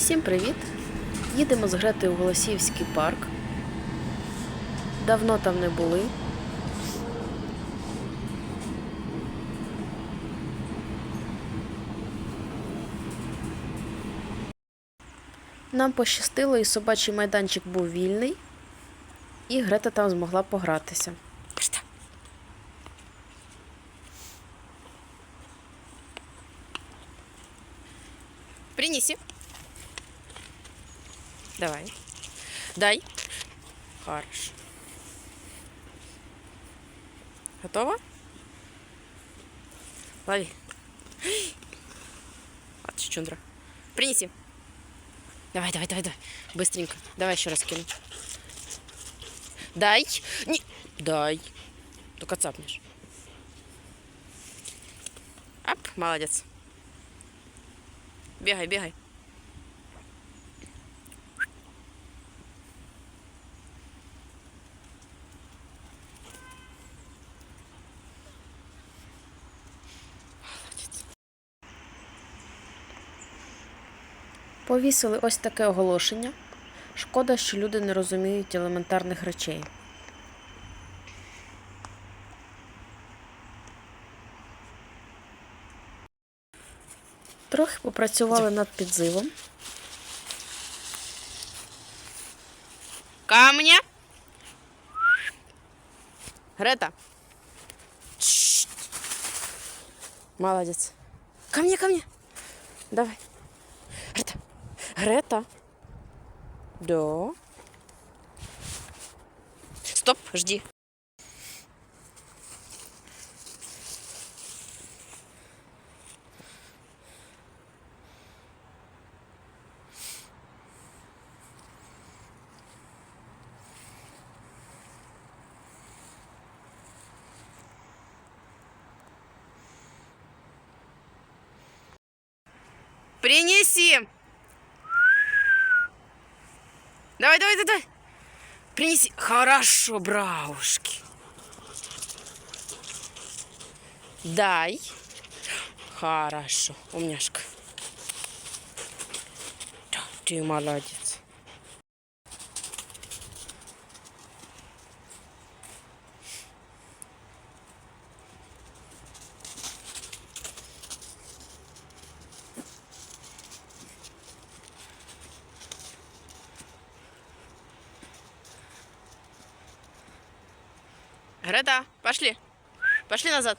Всім привіт! Їдемо з Гретою в Голосіївський парк. Давно там не були. Нам пощастило, і собачий майданчик був вільний, і Грета там змогла погратися. Принеси. Давай. Дай. Хорошо. Готова? Лови. Вот чундра. Принеси. Давай, давай, давай, давай. Быстренько. Давай еще раз кину. Дай. Не. Дай. Только цапнешь. Ап, молодец. Бегай, бегай. Повісили ось таке оголошення. Шкода, що люди не розуміють елементарних речей. Трохи попрацювали над підзивом. Камня. Грета. Чш. Молодец. Ко мне. Давай. Грета. Да. Стоп, жди. Принеси. Давай, давай, давай. Принеси. Хорошо, браушки. Дай. Хорошо, умняшка. Да, Ты молодец. Грета, пошли. Пошли назад.